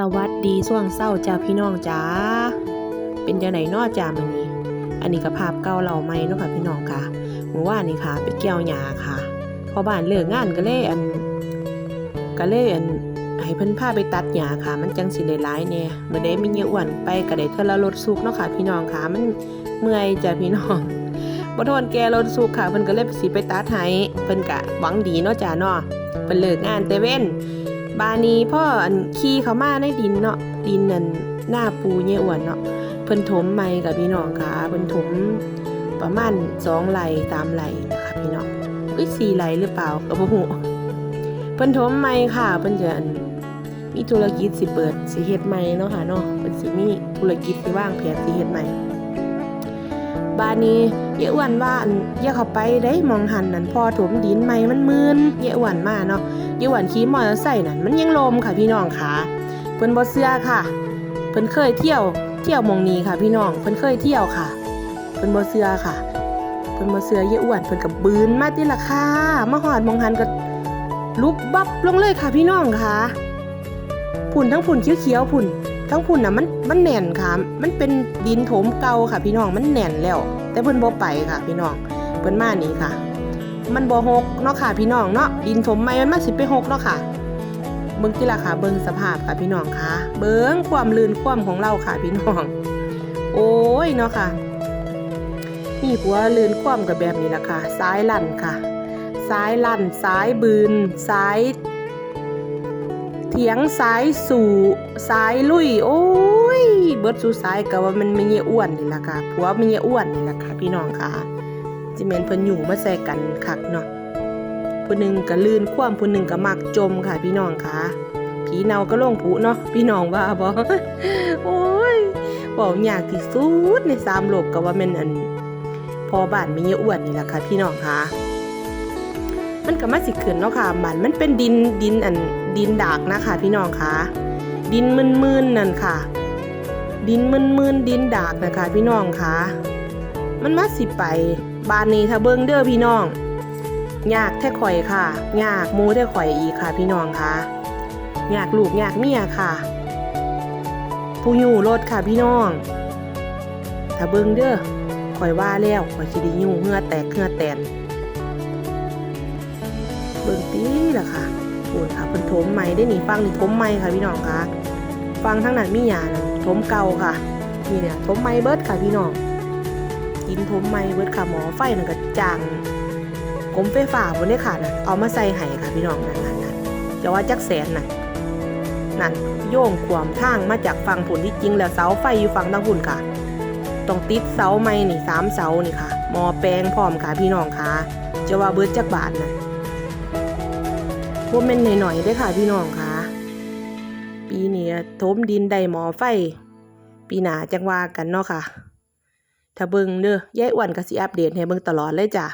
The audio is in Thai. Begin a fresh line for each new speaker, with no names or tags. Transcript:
สวัสดีช่วงเศร้าจ้าพี่น้องจ้าเป็นจังไหนนอจ้ามื้อนี้ อันนี้ก็ภาพเก่าเหล่าใหม่เนาะค่ะพี่น้องค่ะเมื่อวานนี้ค่ะ ไปเกี่ยวหญ้าค่ะพอบ้านเลิกงานก็เลยอันก็เลยอันให้เพิ่นพาไปตัดหญ้าค่ะ มันจังสิได้หลายแน่มื้อใดมีเยอะอ้วนไปก็ได้เทละรถสุกเนาะค่ะพี่น้องค่ะมันเมื่อยจ้าพี่น้องบ่ทนแกรถสุกค่ะเพิ่นก็เลยสิไปตัดให้เพิ่นก็หวังดีเนาะจ้าเนาะเพิ่นเลิกงานแต่เว้น บานี้พ่ออันขี่เขามาในดินเนาะดินนั่นหน้าปูเยอ้วนเนาะเพิ่นถมใหม่กับพี่น้องค่ะเพิ่นถมประมาณสองไหลสามไหลนะคะพี่น้องเอ้ยสี่ไหลหรือเปล่าก็บ่ฮู้เพิ่นถมใหม่ค่ะเพิ่นจะมีธุรกิจสิเปิดสิเฮ็ดใหม่เนาะค่ะเนาะเพิ่นสิมีธุรกิจสิว่างแผนสิเฮ็ดใหม่บานนี้เยอ้วนว่าอันอย่าเข้าไปได้มองหันนั่นพอถมดินใหม่มันมึนเยอ้วนมาเนาะ อยู่หวันขี่มอเตอร์ไซค์นั่นมันยังลมค่ะพี่น้องค่ะ เพิ่นบ่เชื่อค่ะ เพิ่นเคยเที่ยวเที่ยวมองนี้ค่ะ พี่น้อง เพิ่นเคยเที่ยวค่ะ เพิ่นบ่เชื่อค่ะ เพิ่นบ่เชื่อเยอ้วนเพิ่นก็บืนมาติละค่ะมาฮอดมองหันก็ลุบบับลงเลยค่ะพี่น้องค่ะพุ่นทั้งพุ่นเขียวๆพุ่นทั้งพุ่นน่ะมันมันแน่นค่ะ มันเป็นดินโถมเก่าค่ะ พี่น้องมันแน่นแล้ว แต่เพิ่นบ่ไปค่ะ พี่น้องเพิ่นมานี่ค่ะ มันบ่หกเนาะค่ะพี่น้องเนาะดินถมใหม่มันมาสิไปหกเนาะค่ะเบิ่งที่ละค่ะเบิ่งสภาพค่ะพี่น้องค่ะ เบิ่งความลื่นความของเราค่ะพี่น้อง โอ้ยเนาะค่ะนี่หัวลื่นความกับแบบนี้ละค่ะซ้ายลั่นค่ะซ้ายลั่นซ้ายบืนซ้าย เถียงซ้ายสู่ซ้ายลุย โอ้ย เบิดสู่ซ้ายก็ว่ามันไม่เยอ้วนนี่ละค่ะผัวไม่เยอ้วนนี่ละค่ะพี่น้องค่ะ จิเมนเพิ่นอยู่มาใส่กันคักเนาะผู้หนึ่งก็ลื่นคว่ำผู้หนึ่งก็มักจมค่ะ พี่น้องค่ะผีเนาก็ลงผุเนาะพี่น้องว่าบ่โอ้ยบอกยากที่สุดในสามโลกก็ว่าแม่นอัน พอบ้านมีเยอะอ้วนนี่แหละค่ะ พี่น้องค่ะมันก็มาสิขึ้นเนาะค่ะมันมันเป็นดินดินอันดินดากนะคะพี่น้องค่ะ ดินมึนๆนั่นค่ะ ดินมึนๆดินดากนะคะ พี่น้องค่ะ มันมาสิไป บ้านนี้ถ้าเบิ่งเด้อพี่น้อง ยากแท้ข่อยค่ะ ยากมูแท้ข่อยอีกค่ะ พี่น้องค่ะ ยากลูกยากเมียค่ะ ผู้อยู่รถค่ะพี่น้อง ถ้าเบิ่งเด้อข่อยว่าแล้วข่อยสิได้ยู่เหงื่อแตกเหงื่อแตน เบิ่งตีล่ะค่ะโอ้ยค่ะเพิ่นถมใหม่ได้หนีฟังนี่ถมใหม่ค่ะพี่น้องค่ะ ฟังทั้งนั้นมีหยานั่นถมเก่าค่ะนี่เนี่ยถมใหม่เบิดค่ะพี่น้อง กินผมไม่เบิดค่ะหมอไฟนั่นก็จางกรมไฟฟ้าบนนี้ค่ะนะเอามาใส่ไห้ค่ะพี่น้องนั่นนั่นนั่นจะว่าจักแสนน่ะนั่นโยงขวามทางมาจากฝั่งผุนที่จริงแล้วเสาไฟอยู่ฝั่งทางผุนค่ะต้องติดเสาไม้นี่สามเสานี่ค่ะหมอแปลงพร้อมค่ะพี่น้องค่ะจะว่าเบิดจักบาทน่ะพวกแม่นหน่อยๆเด้ค่ะพี่น้องค่ะ ปีนี้ถมดินได้หมอไฟ ปีหนาจังว่ากันเนาะค่ะ ถ้าเบิ่งเด้อยายอ้วนก็สิอัปเดตให้เบิ่งตลอดเลยจ้ะ